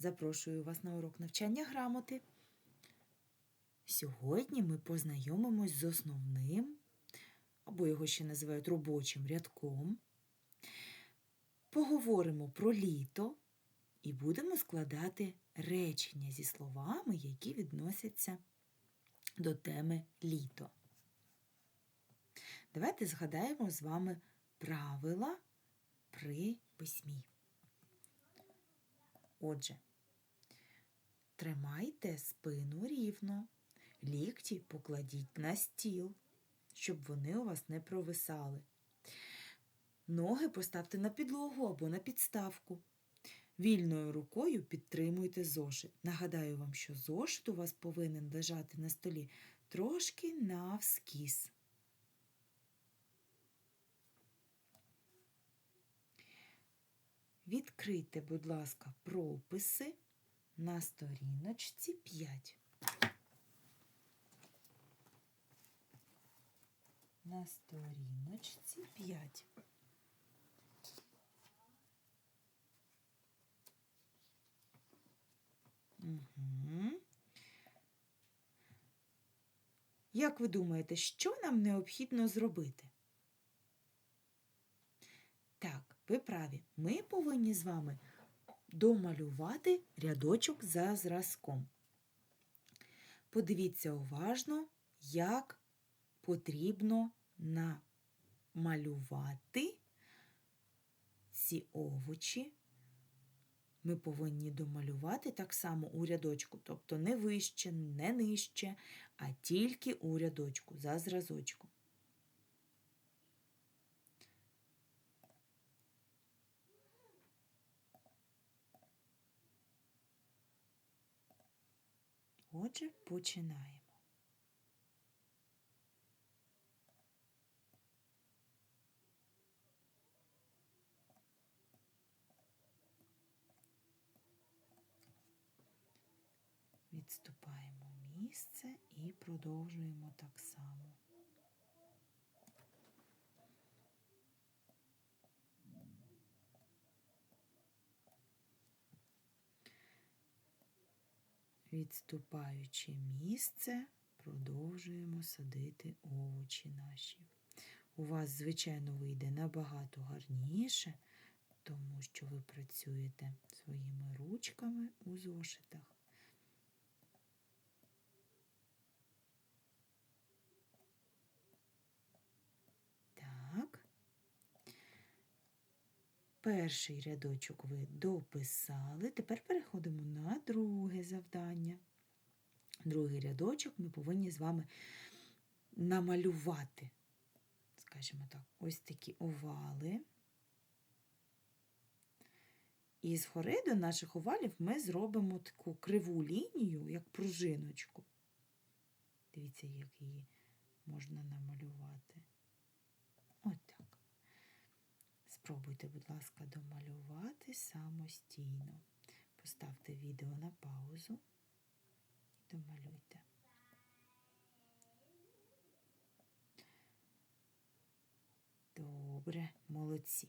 Запрошую вас на урок навчання грамоти. Сьогодні ми познайомимось з основним, або його ще називають робочим рядком. Поговоримо про літо і будемо складати речення зі словами, які відносяться до теми літо. Давайте згадаємо з вами правила при письмі. Отже, тримайте спину рівно, лікті покладіть на стіл, щоб вони у вас не провисали. Ноги поставте на підлогу або на підставку. Вільною рукою підтримуйте зошит. Нагадаю вам, що зошит у вас повинен лежати на столі трошки навскіз. Відкрийте, будь ласка, прописи на сторіночці 5. На сторіночці 5. Угу. Як ви думаєте, що нам необхідно зробити? Так, ви праві. Ми повинні з вами домалювати рядочок за зразком. Подивіться уважно, як потрібно намалювати ці овочі. Ми повинні домалювати так само у рядочку, тобто не вище, не нижче, а тільки у рядочку за зразочком. Отже, починаємо. Відступаємо місце і продовжуємо так само. Відступаючи місце, продовжуємо садити овочі наші. У вас, звичайно, вийде набагато гарніше, тому що ви працюєте своїми ручками у зошитах. Так. Перший рядочок ви дописали. Тепер переходимо на друге завдання. Другий рядочок ми повинні з вами намалювати, скажімо так, ось такі овали. І згори до наших овалів ми зробимо таку криву лінію, як пружиночку. Дивіться, як її можна намалювати. От так. Спробуйте, будь ласка, домалювати самостійно. Поставте відео на паузу і домалюйте. Добре, молодці.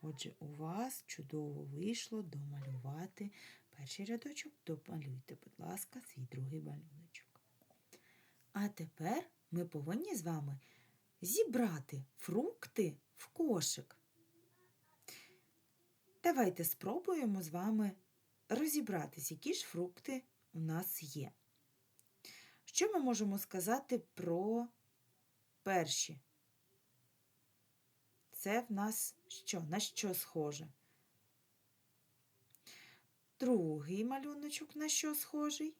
Отже, у вас чудово вийшло домалювати перший рядочок. Домалюйте, будь ласка, свій другий малюночок. А тепер ми повинні з вами зібрати фрукти в кошик. Давайте спробуємо з вами розібратись, які ж фрукти у нас є. Що ми можемо сказати про перші? Це в нас що? На що схоже? Другий малюночок на що схожий?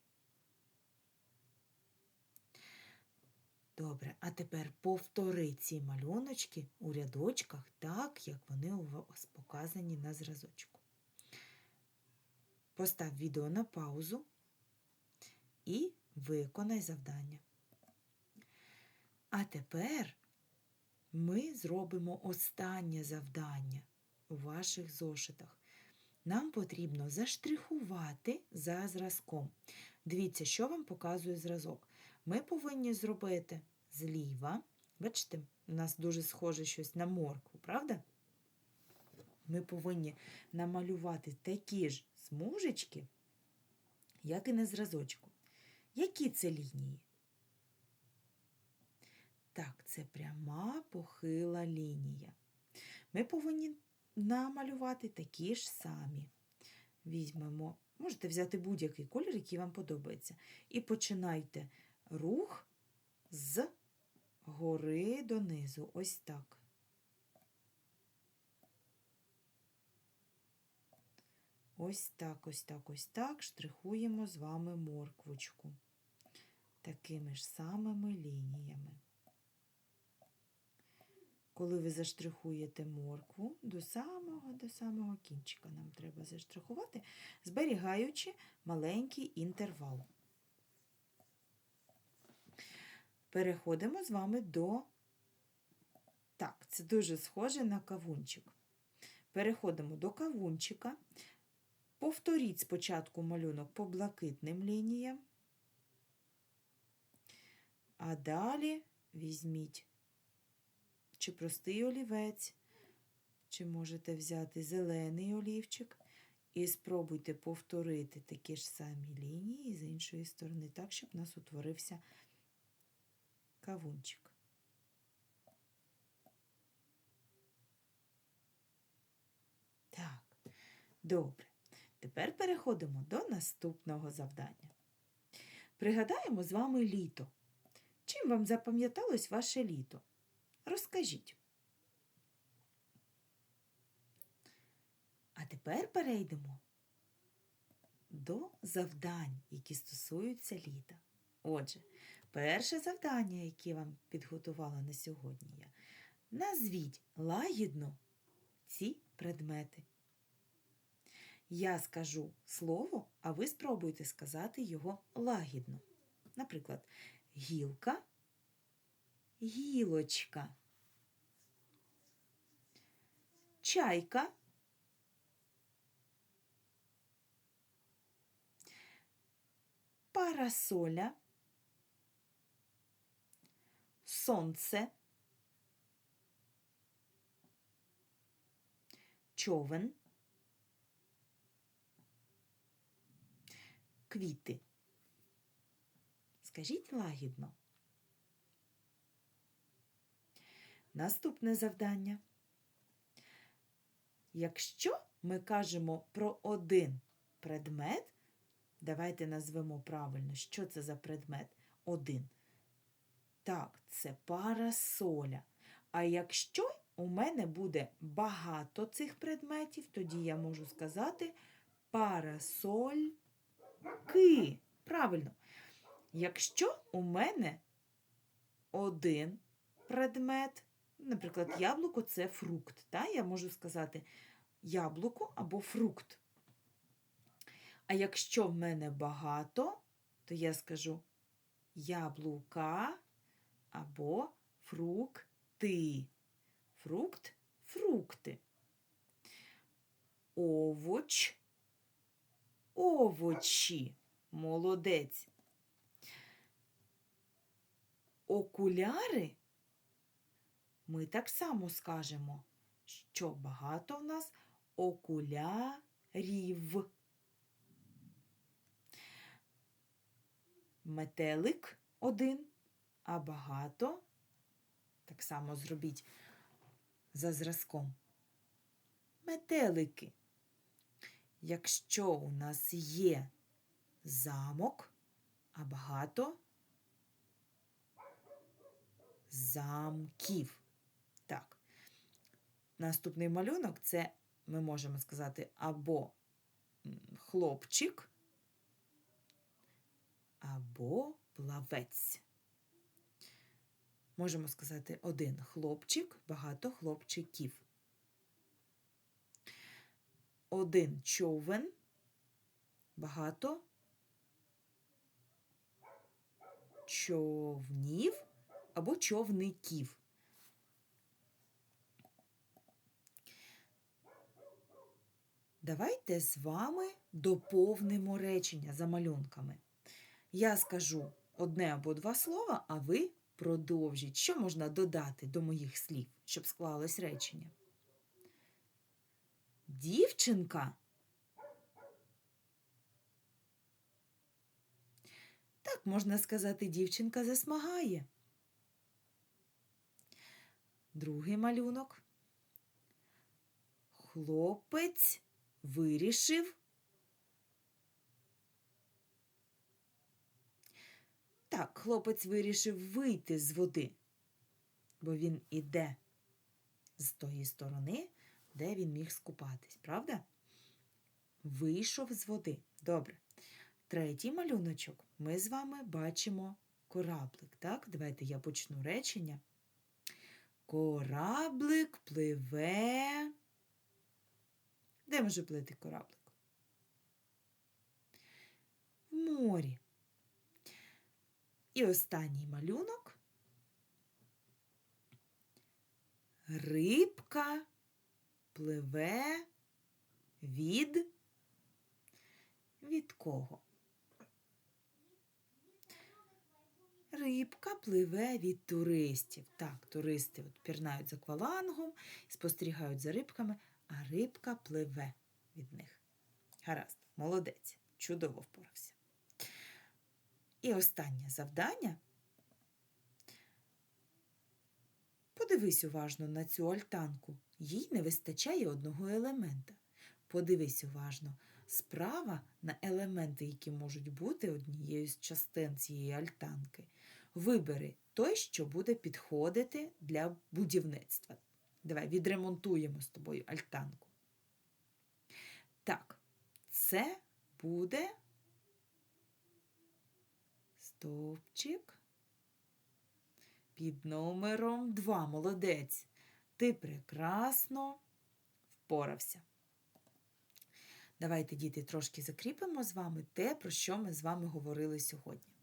Добре, а тепер повтори ці малюночки у рядочках так, як вони у вас показані на зразочку. Постав відео на паузу і виконай завдання. А тепер ми зробимо останнє завдання у ваших зошитах. Нам потрібно заштрихувати за зразком. Дивіться, що вам показує зразок. Ми повинні зробити зліва. Бачите, у нас дуже схоже щось на моркву, правда? Ми повинні намалювати такі ж смужечки, як і на зразочку. Які це лінії? Так, це пряма похила лінія. Ми повинні намалювати такі ж самі. Візьмемо, можете взяти будь-який колір, який вам подобається. І починайте рух з гори донизу. Ось так. Ось так, ось так, ось так штрихуємо з вами морквочку. Такими ж самими лініями. Коли ви заштрихуєте моркву до самого до самого кінчика, нам треба заштрихувати, зберігаючи маленький інтервал. Переходимо з вами до. Так, це дуже схоже на кавунчик. Переходимо до кавунчика. Повторіть спочатку малюнок по блакитним лініям, а далі візьміть чи простий олівець, чи можете взяти зелений олівчик і спробуйте повторити такі ж самі лінії з іншої сторони, так, щоб у нас утворився кавунчик. Так, добре. Тепер переходимо до наступного завдання. Пригадаємо з вами літо. Чим вам запам'яталось ваше літо? Розкажіть. А тепер перейдемо до завдань, які стосуються літа. Отже, перше завдання, яке вам підготувала на сьогодні я, назвіть лагідно ці предмети. Я скажу слово, а ви спробуйте сказати його лагідно. Наприклад, гілка, гілочка, чайка, парасоля, сонце, човен. квіти. Скажіть лагідно. Наступне завдання. Якщо ми кажемо про один предмет, давайте назвемо правильно, що це за предмет? Один. Так, це парасоля. А якщо у мене буде багато цих предметів, тоді я можу сказати парасоль ки. Правильно. Якщо у мене один предмет, наприклад, яблуко це фрукт. Та? Я можу сказати яблуко або фрукт. А якщо в мене багато, то я скажу яблука або фрукти. Фрукт фрукти. Овоч овочі. Молодець. Окуляри ми так само скажемо, що багато в нас окулярів. Метелик один, а багато так само зробіть за зразком. Метелики. Якщо у нас є замок, а багато замків. Так, наступний малюнок це ми можемо сказати або хлопчик, або плавець. Можемо сказати один хлопчик, багато хлопчиків один човен, багато човнів або човників. Давайте з вами доповнимо речення за малюнками. Я скажу одне або два слова, а ви Продовжіть. Що можна додати до моїх слів, щоб склалось речення? Дівчинка. Так можна сказати, дівчинка засмагає. Другий малюнок. Хлопець вирішив Так, хлопець вирішив вийти з води, бо він іде з тої сторони, де він міг скупатись, правда? Вийшов з води. Добре. Третій малюночок ми з вами бачимо кораблик. Так, давайте я почну речення. Кораблик пливе. Де може плити кораблик? В морі. І останній малюнок. Рибка пливе від. Від кого? Рибка пливе від туристів. Так, туристи от пірнають за аквалангом, спостерігають за рибками, а рибка пливе від них. Гаразд, молодець, чудово впорався. І останнє завдання. Подивись уважно на цю альтанку. Їй не вистачає одного елемента. Подивись уважно справа на елементи, які можуть бути однією з частин цієї альтанки. Вибери той, що буде підходити для будівництва. Давай відремонтуємо з тобою альтанку. Так, це буде стовпчик під номером 2. Молодець. Ти прекрасно впорався. Давайте, діти, трошки закріпимо з вами те, про що ми з вами говорили сьогодні.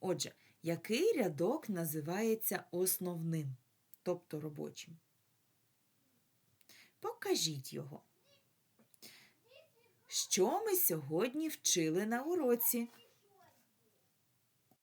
Отже, який рядок називається основним, тобто робочим? Покажіть його. Що ми сьогодні вчили на уроці?